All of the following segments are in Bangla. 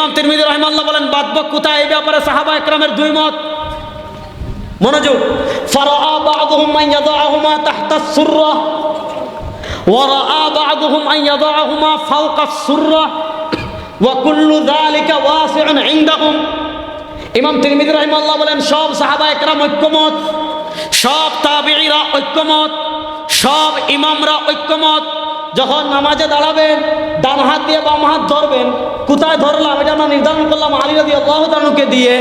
ইমাম তিরমিদি রহমাল্লাহ বলেন বাদব কোথায় এই ব্যাপারে সাহাবা একরামের দুই মত মনোযোগ ফারাআ বা'দুহুম মান ইয়াদাহুমা তাহতা সুররা ورأى بعضهم أن يضعهما فوق السرة وكل ذلك واسع عندهم ইমাম তিরমিজি রহিমাল্লাহ বলেন সব সাহাবা একরাম ঐক্যমত সব তাবিরা ঐক্যমত সব ইমামরা ঐক্যমত যখন নামাজে দাঁড়াবেন, ডান হাত দিয়ে বাম হাত ধরবেন, কোথায় ধরলাম এটা আমরা নির্ধারণ করলাম আলী রাদি আল্লাহ তানুকে দিয়ে,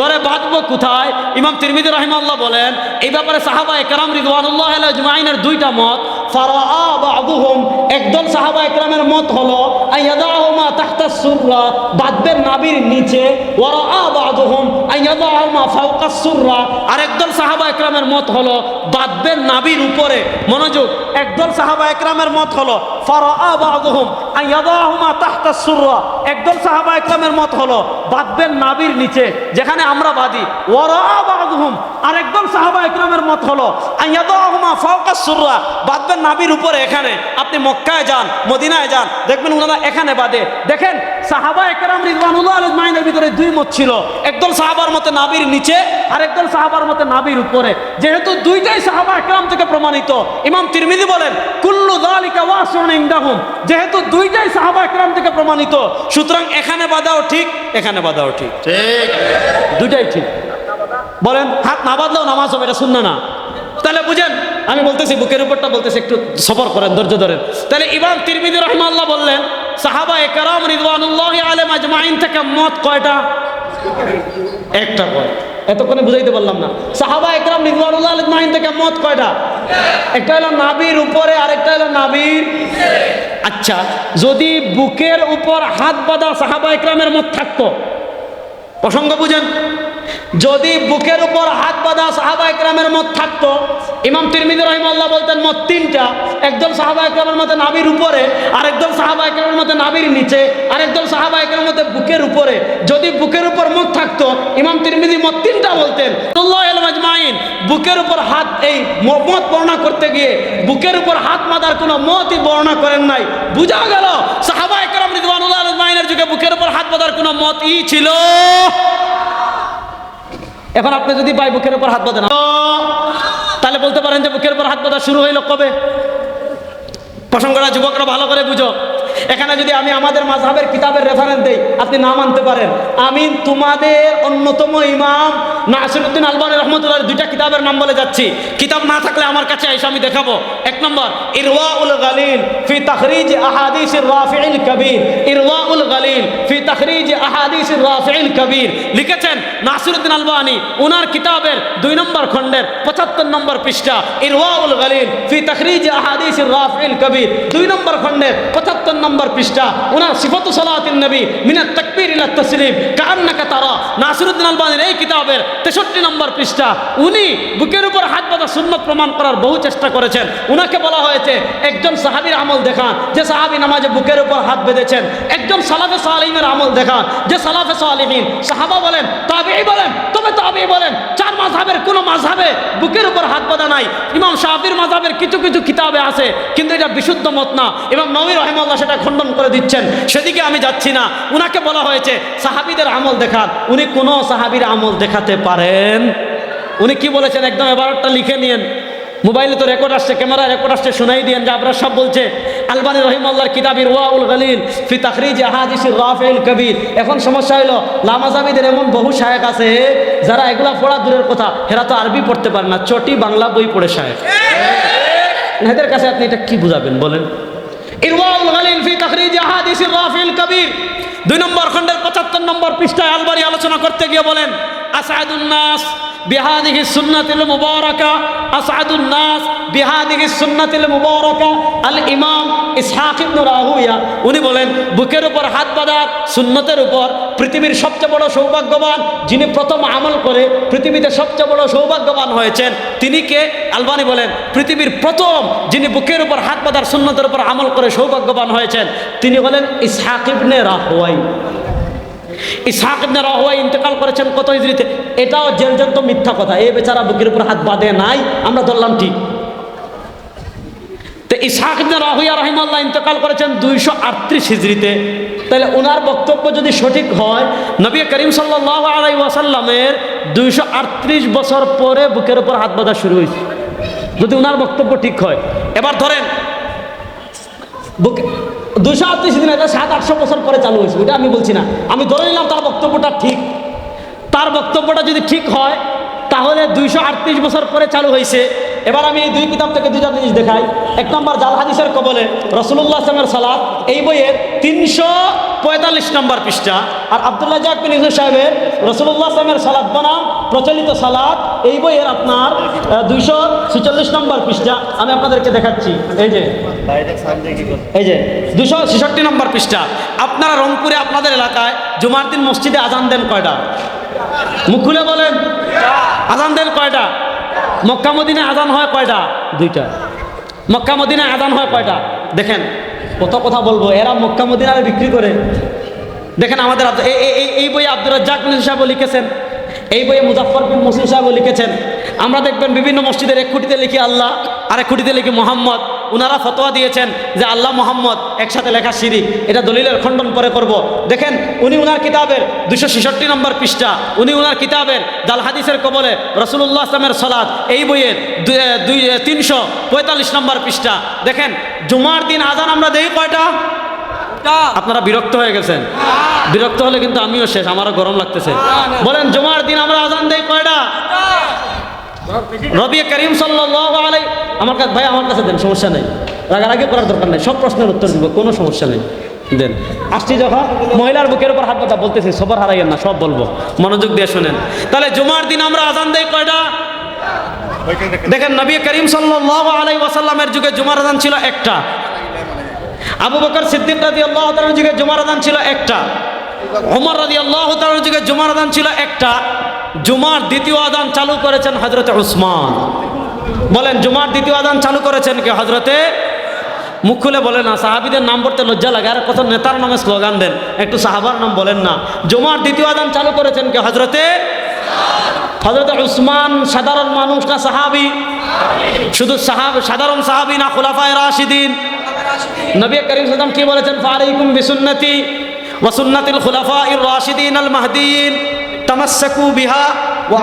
ধরে বাঁধবো কোথায়? ইমাম তিরমিজি রহিমাল্লাহ বলেন, এই ব্যাপারে সাহাবা একরাম রিদওয়ানুল্লাহ আজমাইনের দুইটা মত, ফারাআ বা'দুহুম, একদল সাহাবা একরামের মত হলো আইয়াদাহুমা তাহতা সুররা বাদবের নাবির নিচে, ওয়ারাআ বা'দুহুম আইয়াদাহুমা ফাওকা সুররা আর একদল সাহাবা একরামের মত হলো বাদবের নাবির উপরে, মনোযোগ, একদল সাহাবা একরামের মত হলো ফারাআ বা'দুহুম আইয়াদাহুমা তাহতা সুররা একদল সাহাবা একরামের মত হলো বাদবের নাবির নিচে, যেখানে আমরা বাঁধি। ওয়ারাআ বা'দুহুম আর একদল সাহাবা একরামের মত হলো বাদবের নাবির উপরে এখানে। আপনি মক্কায় যান, মদিনায় যান, দেখবেন ওনারা এখানে বাদে দেখেন, সাহাবা একরাম রিদওয়ানুল্লাহ আলমাইনের ভিতরে দুই মত ছিল। একদল সাহাবার মতে নাবির নিচে, আর একদল সাহাবার মতে নাবির উপরে। যেহেতু দুইটাই সাহাবা একরাম থেকে প্রমাণিত। ইমাম তিরমিজি বলেন, কুল্লু দালিকা ওয়াসিউন ইনদাহুম। যেহেতু দুইটাই সাহাবা একরাম থেকে প্রমাণিত সুতরাং এখানে বাঁধাও ঠিক এখানে বাদাও ঠিক। ঠিক। দুইটাই ঠিক। বলেন হাত না বাঁধলেও নামাজ হবে এটা শুননা না। তাহলে বুঝেন আমি বলতেছি বুকের উপরটা বলতেছি একটু সফর করেন ধৈর্য ধরেন। তাহলে ইমাম তিরমিদি রহমাল্লাহ বললেন সাহাবা একরাম রিদওয়ানুল্লাহ আলেম আজমাইন থেকে মত কয়টা? একটা কয়। এতক্ষণে বুঝাইতে পারলাম না। সাহাবা একরাম রিদওয়ানুল্লাহ আজমাইন থেকে মত কয়টা? একটা হলো নাবির উপরে আরেকটা হলো নাবির আচ্ছা যদি বুকের উপর হাত বাঁধা সাহাবা ইকরামের মত থাকতো প্রসঙ্গ বুঝেন। যদি বুকের উপর হাত বাঁধা সাহাবা একরামের মত থাকতো, ইমাম তিরমিদি রহিমাল্লাহ বলতেন, মত তিনটা, একদল সাহাবা একরামের মতে নাবির উপরে আর আরেকদল সাহাবা একরামের মতে নাবির নিচে আর আরেকদল সাহাবা একরামের মতে বুকের উপরে। যদি বুকের উপর মত থাকতো, ইমাম তিরমিদি মত তিনটা বলতেন মাজমাইন বুকের উপর হাত, এই মত বর্ণনা করতে গিয়ে বুকের উপর হাত বাঁধার কোনো মতই বর্ণনা করেন নাই। বুঝা গেল? সাহাবা একরাম রিদওয়ানুল্লাহ আল যুগে বুকের উপর হাত বাঁধার কোনো মতই ছিল? এখন আপনি যদি পাই বুকের উপর হাত বাঁধেন তাহলে বলতে পারেন যে বুকের উপর হাত বাঁধা শুরু হইল কবে? প্রসঙ্গটা যুবকরা ভালো করে বুঝো। এখানে যদি আমি আমাদের মাঝহাবের কিতাবের রেফারেন্স দেই, আপনি না মানতে পারেন। আমি তোমাদের অন্যতম ইমাম নাসিরুদ্দিন আলবানী রহমতুল্লাহ দুইটা কিতাবের নাম বলে যাচ্ছি। কিতাব না থাকলে আমার কাছে এসে আমি দেখাবো। এক নম্বর, ইরওয়াউল গালিল ফি তাখরিজ আহাদিস রাফিউল কবির। ইরওয়াউল গালিল ফি তাখরিজ আহাদিস রাফিউল কবির। লিখেছেন নাসিরুদ্দিন আলবানী ওনার কিতাবের দুই নম্বর খণ্ডের পঁচাত্তর নম্বর পৃষ্ঠা, ইরওয়াউল গালিল ফি তাখরিজ আহাদিস রাফিউল কবির। দুই নম্বর খণ্ডের পঁচাত্তর নম্বর পৃষ্ঠা ওনার সিফত সালাতিন নবী মিনাত তাকবীর ইলা তাসলিম কান্নাকা তারা। নাসিরুদ্দিন এই কিতাবের তেষট্টি নম্বর পৃষ্ঠা, উনি বুকের উপর হাত বাঁধা সুন্নত প্রমাণ করার বহু চেষ্টা করেছেন। উনাকে বলা হয়েছে, একজন সাহাবীর আমল দেখান, যে সাহাবী নামাজে বুকের উপর হাত বেঁধেছেন। একজন সালাফে সালিমের আমল দেখান, যে সালাফে সাহাবা বলেন তাবেই বলেন, তবে তাবেই বলেন, চার মাঝহাবের কোনো মাঝহাবে বুকের উপর হাত বাঁধা নাই। ইমাম মাঝহাবের কিছু কিছু কিতাবে আছে, কিন্তু এটা বিশুদ্ধ মত না। এবং নবী রহমাল্লাহ সেটা খণ্ডন করে দিচ্ছেন। সেদিকে আমি যাচ্ছি না। উনাকে বলা হয়েছে সাহাবিদের আমল দেখান। উনি কোনো সাহাবির আমল দেখাতে পারেন। উনি কি বলেছেন? একদম এবারটা লিখে নিয়েন। মোবাইলে তো রেকর্ড আসছে ক্যামেরা রেকর্ড আসছে, শোনাই দিয়েন যে আপনারা সব বলছে, আলবানী রহিমাল্লাহর কিতাবির ওয়াউল গালিল ফি তাখরিজ আহাদিসির রাফিল কবির। এখন সমস্যা হলো লামাজাবিদের এমন বহু শায়েক আছে, যারা এগুলা পড়া দূরের কথা। এরা তো আরবি পড়তে পারে না, চটি বাংলা বই পড়ে শায়েক এদের কাছে আপনি এটা কি বুঝাবেন বলেন? ইরওয়াউল গালিল ফি তাখরিজ আহাদিসির রাফিল কবির। দুই নম্বর খণ্ডের পঁচাত্তর নম্বর পৃষ্ঠায় আলবারি আলোচনা করতে গিয়ে বলেন আসাদুন্নাস বিহাদিহি সুন্নাতিল মুবারাকা আসাদুন্নাস বিহাদিহি সুন্নাতিল মুবারাকা, আল ইমাম ইসহাক ইবনে রাহুয়া। উনি বলেন, বুকের উপর হাত বাঁধার সুন্নতের উপর পৃথিবীর সবচেয়ে বড় সৌভাগ্যবান যিনি প্রথম আমল করে পৃথিবীতে সবচেয়ে বড় সৌভাগ্যবান হয়েছেন, তিনি কে? আলবানি বলেন, পৃথিবীর প্রথম যিনি বুকের উপর হাত বাঁধার সুন্নতের উপর আমল করে সৌভাগ্যবান হয়েছেন, তিনি বলেন ইসহাক ইবনে রাহুয়াই। ইসহাক ইবনে রাহুয়াই ইন্তেকাল করেছেন কত হিজরিতে এটাও জেলজন্ত মিথ্যা কথা। এই বেচারা বুকের উপর হাত বাঁধে নাই, আমরা ধরলাম ঠিক। তো ইসাক ইবনে রাহুইয়া রাহিমাল্লাহ ইন্তেকাল করেছেন দুইশো আটত্রিশ হিজড়িতে। তাহলে ওনার বক্তব্য যদি সঠিক হয়, নবী করিম সাল্লাহ আলাই ওয়াসাল্লামের দুইশো আটত্রিশ বছর পরে বুকের উপর হাত বাঁধা শুরু হয়েছে। যদি ওনার বক্তব্য ঠিক হয়। এবার ধরেন, বুকে দুশো আটত্রিশ দিন এটা সাত, আটশো বছর পরে চালু হয়েছে। ওটা আমি বলছি না। আমি ধরে নিলাম তার বক্তব্যটা ঠিক। তার বক্তব্যটা যদি ঠিক হয়, তাহলে দুইশো আটত্রিশ বছর পরে চালু হয়েছে। এবার আমি এই দুই কিতাব থেকে দুইটা জিনিস দেখাই। এক নম্বর, জাল হাদিসের কবলে রসুল্লাহ আসলামের সালাদ এই বইয়ের তিনশো পঁয়তাল্লিশ নম্বর পৃষ্ঠা। আর আবদুল্লাহ জাকবিন ইসু সাহেবের রসুল্লাহ আসলামের সালাদ বনাম, প্রচলিত সালাদ এই বইয়ের আপনার দুইশো ছেচল্লিশ নম্বর পৃষ্ঠা। আমি আপনাদেরকে দেখাচ্ছি। এই যে এই যে দুশো ছেষট্টি নম্বর পৃষ্ঠা। আপনারা রংপুরে আপনাদের এলাকায় জুমার দিন মসজিদে আজান দেন কয়টা? মুখ খুলে বলেন। আজান দেন কয়টা? মক্কা মদিনে আজান হয় কয়টা? দুইটা। মক্কা মদিনে আজান হয় কয়টা? দেখেন, কত কথা বলব। এরা মক্কা মদিনারে বিক্রি করে। দেখেন আমাদের এই- বইয়ে আব্দুর রাজ্জাক সাহেব লিখেছেন। এই বইয়ে মুজাফর বিন মুসলিম সাহেব লিখেছেন। আমরা দেখবেন বিভিন্ন মসজিদের এক খুঁটিতে লিখি আল্লাহ আর এক খুঁটিতে লিখি মোহাম্মদ। উনারা ফতোয়া দিয়েছেন যে আল্লাহ মোহাম্মদ একসাথে লেখা সিঁড়ি এটা দলিলের খণ্ডন পরে করব। দেখেন উনি উনার কিতাবের দুশো ছেষট্টি নম্বর পৃষ্ঠা উনি উনার কিতাবের জাল হাদিসের কবলে রসুল্লাহ আসলামের সলাদ এই বইয়ের দুই দুই তিনশো পঁয়তাল্লিশ নম্বর পৃষ্ঠা। দেখেন জুমার দিন আজান আমরা দেই কয়টা? আপনারা বিরক্ত হয়ে গেছেন। বিরক্ত হলে কিন্তু আমিও শেষ আমারও গরম লাগতেছে। বলেন জুমার দিন আমরা আজান দেই কয়টা? রবি করিম সাল্লাহ আলাই আমার কাছে ভাই, আমার কাছে দেন, সমস্যা নেই। রাগারাগি করার দরকার নেই, সব প্রশ্নের উত্তর দিব, কোনো সমস্যা নেই। দেন। আসছি যখন, মহিলার বুকের উপর হাত কথা বলতেছি, সবার হারাইয়েন না, সব বলব। মনোযোগ দিয়ে শোনেন। তাহলে জুমার দিন আমরা আজান দেই কয়টা? দেখেন, নবী করিম সাল্লাহ আলাই ওয়াসাল্লামের যুগে জুমার আজান ছিল একটা। আবু বকর সিদ্দিক রাজি আল্লাহ তালার যুগে জুমার আদান ছিল একটা। ওমর রাজি আল্লাহ তালার যুগে জুমার আদান ছিল একটা। জুমার দ্বিতীয় আদান চালু করেছেন হজরতে উসমান। বলেন, জুমার দ্বিতীয় আদান চালু করেছেন কে হজরতে মুখ খুলে বলেন না, সাহাবিদের নাম পড়তে লজ্জা লাগে। আর কত নেতার নামে স্লোগান দেন। একটু সাহাবার নাম বলেন না। জুমার দ্বিতীয় আদান চালু করেছেন কে হজরতে হজরত উসমান, সাধারণ মানুষ না সাহাবি? শুধু সাহাব, সাধারণ সাহাবি না খোলাফায় রাশিদিন। নবী করিম সাদাম কি বলেছেন? ফালাইকুম বিসুন্নতি ওয়াসুন্নাতিল খুলাফা ইর রাশিদিন আল মাহদিন তামাসসাকু বিহা ওয়া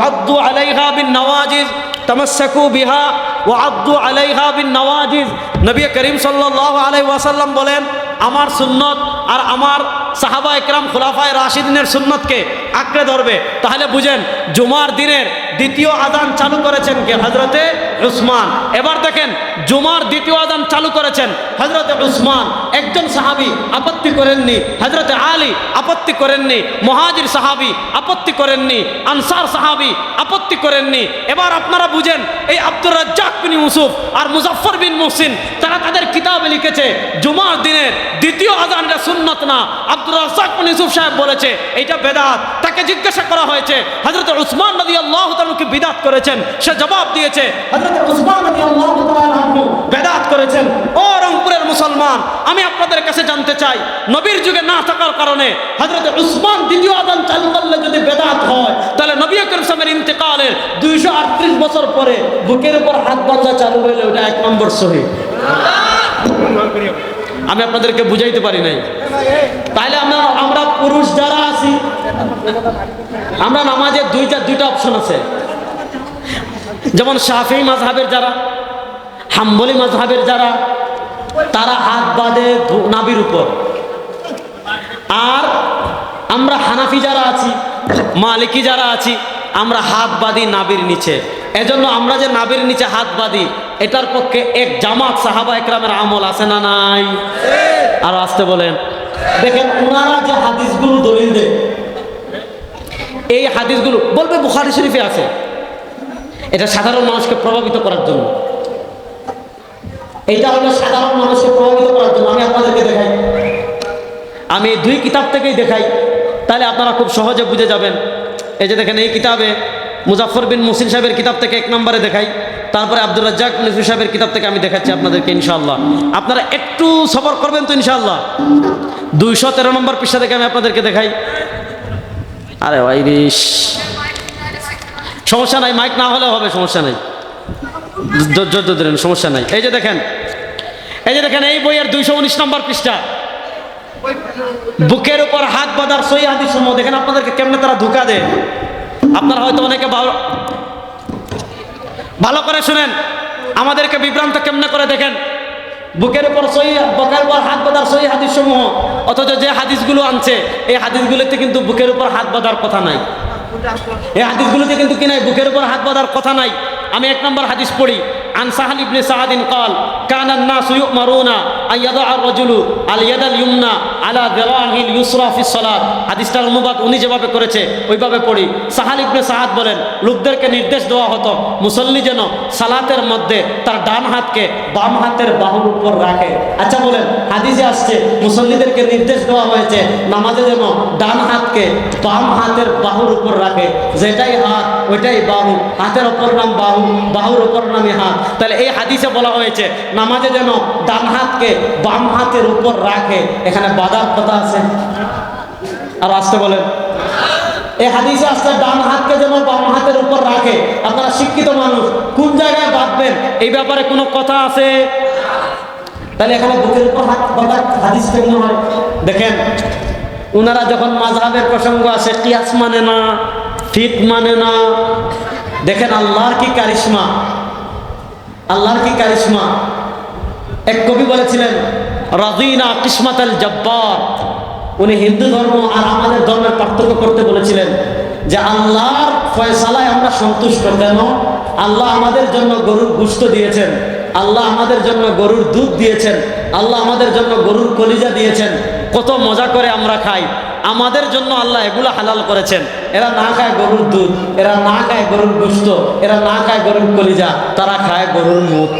আলাইহা বিন নওয়াজিজ। তামাসসাকু বিহা ও আব্দু আলাইহা বিন নওয়াজিজ। নবী করিম সাল্লাহ আলাই ওয়াসাল্লাম বলেন, আমার সুন্নত আর আমার সাহাবা একরাম খোলাফায় রাশিদিনের সুন্নতকে আঁকড়ে ধরবে। তাহলে বুঝেন, জুমার দিনের দ্বিতীয় আদান চালু করেছেন কে? হজরতে উসমান। এবার দেখেন, জুমার দ্বিতীয় আদান চালু করেছেন হজরতে উসমান। একজন সাহাবি আপত্তি করেননি হজরতে আলী আপত্তি করেননি, মহাজির সাহাবি আপত্তি করেননি, আনসার সাহাবি আপত্তি করেননি। এবার আপনারা বুঝেন, এই আব্দুর রাজ্জাক বিন ইউসুফ আর মুজাফর বিন মুহসিন তারা তাদের কিতাবে লিখেছে, জুমার দিনের দ্বিতীয় আদান এটা সুন্নত না। বিন ইউসুফ সাহেব বলেছে, এইটা বেদাত। তাকে জিজ্ঞাসা করা হয়েছে হজরত উসমান নদী আল্লাহ তালুকে বিদাত করেছেন? সে জবাব দিয়েছে হজরত উসমান নদী আল্লাহ বেদাত করেছেন। ও রংপুরের মুসলমান, আমি আপনাদের কাছে জানতে চাই, নবীর যুগে না থাকার কারণে হজরত উসমান দ্বিতীয় আদান চালু করলে যদি বেদাত হয়, তাহলে নবী করিমের ইন্তেকালের দুইশো আটত্রিশ বছর পরে বুকের উপর হাত বাঁধা চালু হইলে ওটা এক নম্বর সহি। আমি আপনাদেরকে বুঝাইতে পারি নাই। তাহলে আমরা আমরা পুরুষ যারা আছি, আমরা নামাজের দুইটা দুইটা অপশন আছে। যেমন শাফি মাজহাবের যারা, হাম্বলি মাজহাবের যারা, তারা হাত বাঁধে নাবির উপর। আর আমরা হানাফি যারা আছি, মালিকি যারা আছি, আমরা হাত বাঁধি নাবির নিচে। এজন্য আমরা যে নাবির নিচে হাত বাঁধি এটার পক্ষে এক জামাত সাহাবা একরামের আমল আছে না নাই? আর আসতে বলেন। দেখেন ওনারা যে হাদিসগুলো দলিল এই হাদিসগুলো, বলবে বুখারি শরীফে আছে। এটা সাধারণ মানুষকে প্রভাবিত করার জন্য। এটা হলো সাধারণ মানুষকে প্রভাবিত করার জন্য। আমি আপনাদেরকে দেখাই। আমি দুই কিতাব থেকেই দেখাই। তাহলে আপনারা খুব সহজে বুঝে যাবেন। এই যে দেখেন, এই কিতাবে মুজাফর বিন মুসিন সাহেবের কিতাব থেকে এক নম্বরে দেখাই। তারপরে আব্দুর রাজ্জাক নজরুল সাহেবের কিতাব থেকে আমি দেখাচ্ছি আপনাদেরকে ইনশাল্লাহ আপনারা একটু সফর করবেন তো ইনশাল্লাহ দুইশো তেরো নম্বর পৃষ্ঠা থেকে আমি আপনাদেরকে দেখাই। আরে ওয়াইরিস সমস্যা নাই, মাইক না হলেও হবে, সমস্যা নাই। ধরেন, সমস্যা নাই। এই যে দেখেন, এই যে দেখেন, এই বইয়ের দুইশো উনিশ নম্বর পৃষ্ঠা। বুকের উপর হাত বাঁধার সই হাদিস দেখেন আপনাদেরকে কেমনে তারা ধোকা দেয়। আপনারা হয়তো অনেকে ভালো করে শুনেন। আমাদেরকে বিভ্রান্ত কেমনে করে দেখেন? বুকের উপর সহি, বকের উপর হাত বাঁধার সহি হাদিস সমূহ অথচ যে হাদিসগুলো আনছে, এই হাদিসগুলোতে কিন্তু বুকের উপর হাত বাঁধার কথা নাই। এই হাদিসগুলোতে কিন্তু কি নাই? বুকের উপর হাত বাঁধার কথা নাই। আমি এক নম্বর হাদিস পড়ি। আন ইবনে সাহাদিন কল কানান্না সুয়ুমারুনা আইয়াদা আর রজুলু আলা দেওয়াহিল ইউসরাফি সলাদ হাদিসটার অনুবাদ উনি যেভাবে করেছে, ওইভাবে পড়ি। সাহাল ইবনে সাহাদ বলেন, লোকদেরকে নির্দেশ দেওয়া হতো, মুসল্লি যেন সালাতের মধ্যে তার ডান হাতকে বাম হাতের বাহুর উপর রাখে। আচ্ছা বলেন, হাদিসে আসছে, মুসল্লিদেরকে নির্দেশ দেওয়া হয়েছে, নামাজে যেন ডান হাতকে বাম হাতের বাহুর উপর রাখে। যেটাই হাত, ওইটাই বাহু। হাতের ওপর নাম বাহু, বাহুর ওপর নামে হাত। তাহলে এই হাদিসে বলা হয়েছে, নামাজে যেন ডান হাতকে বাম হাতের উপর রাখে। এখানে বাধার কথা আছে। আর আসতে বলেন। এই হাদিসে আসছে, ডান হাতকে যেন বাম হাতের উপর রাখে। আপনারা শিক্ষিত মানুষ, কোন জায়গায় বাঁধবেন এই ব্যাপারে কোনো কথা আছে? তাহলে এখানে বুকের উপর হাত বাঁধার হাদিস কেমন হয়? দেখেন ওনারা যখন মাঝহাবের প্রসঙ্গ আসে, কিয়াস মানে না ফিট মানে না। দেখেন, আল্লাহর কি কারিশমা? আল্লাহর কি কারিশমা? এক কবি বলেছিলেন রাজিনা কিসমত আল উনি হিন্দু ধর্ম আর আমাদের ধর্মের পার্থক্য করতে বলেছিলেন যে আল্লাহর ফয়সালায় আমরা সন্তুষ্ট কেন? আল্লাহ আমাদের জন্য গরুর গুস্ত দিয়েছেন, আল্লাহ আমাদের জন্য গরুর দুধ দিয়েছেন, আল্লাহ আমাদের জন্য গরুর কলিজা দিয়েছেন, কত মজা করে আমরা খাই। আমাদের জন্য আল্লাহ এগুলো হালাল করেছেন। এরা না খায় গরুর দুধ, এরা না খায় গরুর গুস্ত, এরা না খায় গরুর কলিজা, তারা খায় গরুর মুখ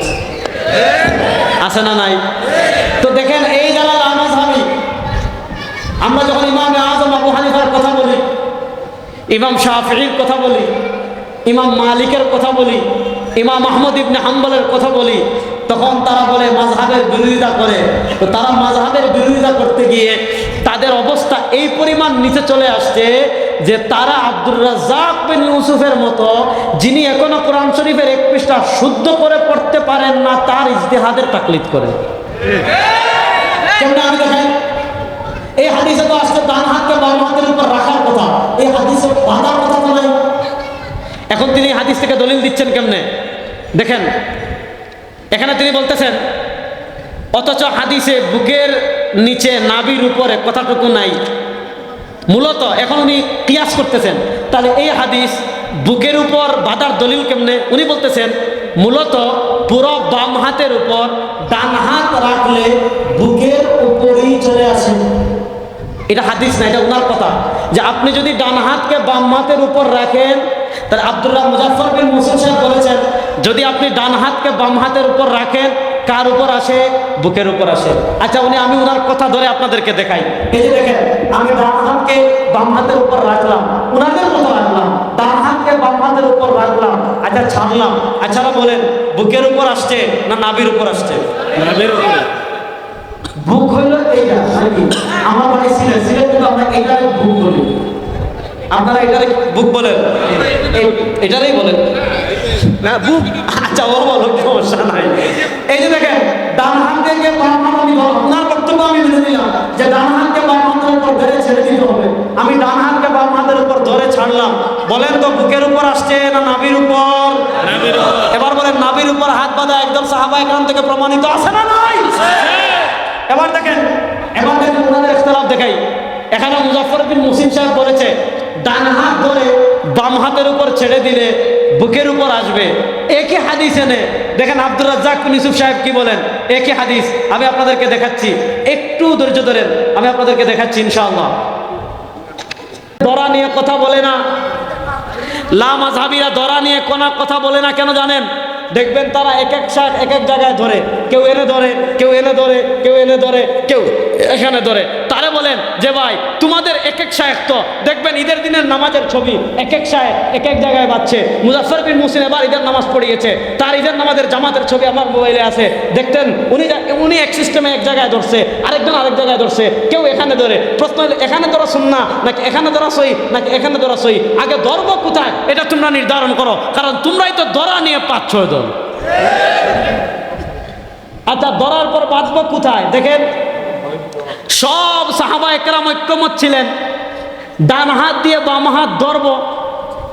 আছে না নাই? তো দেখেন, এই যারা লামাজহাবি আমরা যখন ইমামে আজম আবু হানিফার কথা বলি, ইমাম শাহির কথা বলি, ইমাম মালিকের কথা বলি, ইমাম আহমদ ইবনে হাম্বলের কথা বলি, তখন তারা বলে মাঝহাবের বিরোধিতা করে। তো তারা মাঝহাবের বিরোধিতা করতে গিয়ে তাদের অবস্থা এই পরিমাণ নিচে চলে আসছে যে তারা আব্দুর রাজ্জাক বিন ইউসুফের মতো, যিনি এখনও কোরআন শরীফের এক পৃষ্ঠা শুদ্ধ করে পড়তে পারেন না, তার ইজতেহাদের তাকলিদ করেন। কেমন আমি দেখাই এই হাদিসে তো আসলে ডান হাতকে বাম হাতের উপর রাখার কথা। এই হাদিসে বাঁধার কথা তো নাই। এখন তিনি হাদিস থেকে দলিল দিচ্ছেন কেমনে? দেখেন, এখানে তিনি বলতেছেন, অথচ হাদিসে বুকের নিচে নাবির উপরে কথাটুকু নাই। মূলত এখন উনি কিয়াস করতেছেন। তাহলে এই হাদিস বুকের উপর বাধার দলিল কেমনে? উনি বলতেছেন, মূলত পুরো বাম হাতের উপর ডান হাত রাখলে বুকের উপরেই চলে আসে। এটা হাদিস না, এটা ওনার কথা। যে আপনি যদি ডান হাতকে বাম হাতের উপর রাখেন, তাহলে আব্দুল্লাহ মুজাফর বিন মুসিম সাহেব বলেছেন, যদি আপনি ডান হাতকে বাম হাতের উপর রাখেন, কার উপর আসে? বুকের উপর আসে। আচ্ছা উনি, আমি ওনার কথা ধরে আপনাদেরকে দেখাই। এই যে দেখেন, আমি ডান বাম হাতের উপর রাখলাম। ওনাদের কথা রাখলাম। ডান হাতকে বাম হাতের উপর রাখলাম। আচ্ছা ছাড়লাম। আচ্ছা বলেন বুকের উপর আসছে না নাবির উপর আসছে? নাবির উপর। বুক হইল এইটা নাকি? আমার বাড়ি সিলেট। সিলেট কিন্তু আমরা এটারে বুক বলি। আপনারা এটারে বুক বলেন? এটারেই বলেন। না বুক? আচ্ছা ওর বলো সমস্যা নাই। এই যে দেখেন ডান হাত থেকে বাম হাত আমি। ওনার বক্তব্য আমি মেনে নিলাম যে ডান হাতকে বাম হাতের উপর ধরে ছেড়ে দিতে হবে আমি ডান হাতকে বাম হাতের উপর ধরে ছাড়লাম। বলেন তো বুকের উপর আসছে না নাবির উপর? এবার বলেন নাভির উপর হাত বাঁধা একদম সাহাবা এখান থেকে প্রমাণিত আছে না নাই? এবার দেখেন এবার দেখেন ওনাদের ইখতলাফ দেখাই। এখানে মুজাফর বিন মুসিম সাহেব বলেছে ডান হাত ধরে বাম হাতের উপর ছেড়ে দিলে বুকের উপর আসবে। একই হাদিস এনে দেখেন আব্দুর রাজ্জাক ইউসুফ সাহেব কি বলেন? একই হাদিস আমি আপনাদেরকে দেখাচ্ছি। একটু ধৈর্য ধরেন আমি আপনাদেরকে দেখাচ্ছি ইনশাআল্লাহ। দরা নিয়ে কথা বলে না। লামাজহাবিরা দরা নিয়ে কোনো কথা বলে না, কেন জানেন? দেখবেন তারা এক এক শাক এক এক জায়গায় ধরে। কেউ এনে ধরে, কেউ এনে ধরে, কেউ এনে ধরে, কেউ এখানে ধরে। তারে বলেন যে, ভাই, তোমাদের এক এক শায়েক তো, দেখবেন ঈদের দিনের নামাজের ছবি, এক এক শায়েক এক এক জায়গায় বাচ্ছে মুজাফর বিন মুসিন এবার ঈদের নামাজ পড়িয়েছে তার ঈদের নামাজের জামাতের ছবি আমার মোবাইলে আছে। দেখতেন, উনি উনি এক সিস্টেমে এক জায়গায় ধরছে, আরেকজন আরেক জায়গায় ধরছে। কেউ এখানে ধরে। প্রশ্ন হলো, এখানে ধরা শুননা নাকি এখানে ধরা সই নাকি এখানে ধরা সই আগে ধরব কোথায়? এটা তোমরা নির্ধারণ করো, কারণ তোমরাই তো ধরা নিয়ে পাঁচ ছয় দল। আচ্ছা ধরার পর বাঁচবো কোথায়? দেখেন, সব সাহাবা একরাম ঐক্যমত ছিলেন। ডান হাত দিয়ে বাম হাত ধরবো।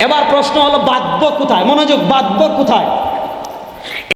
এবার প্রশ্ন হলো বাঁধবো কোথায়? মনোযোগ বাঁধবো কোথায়?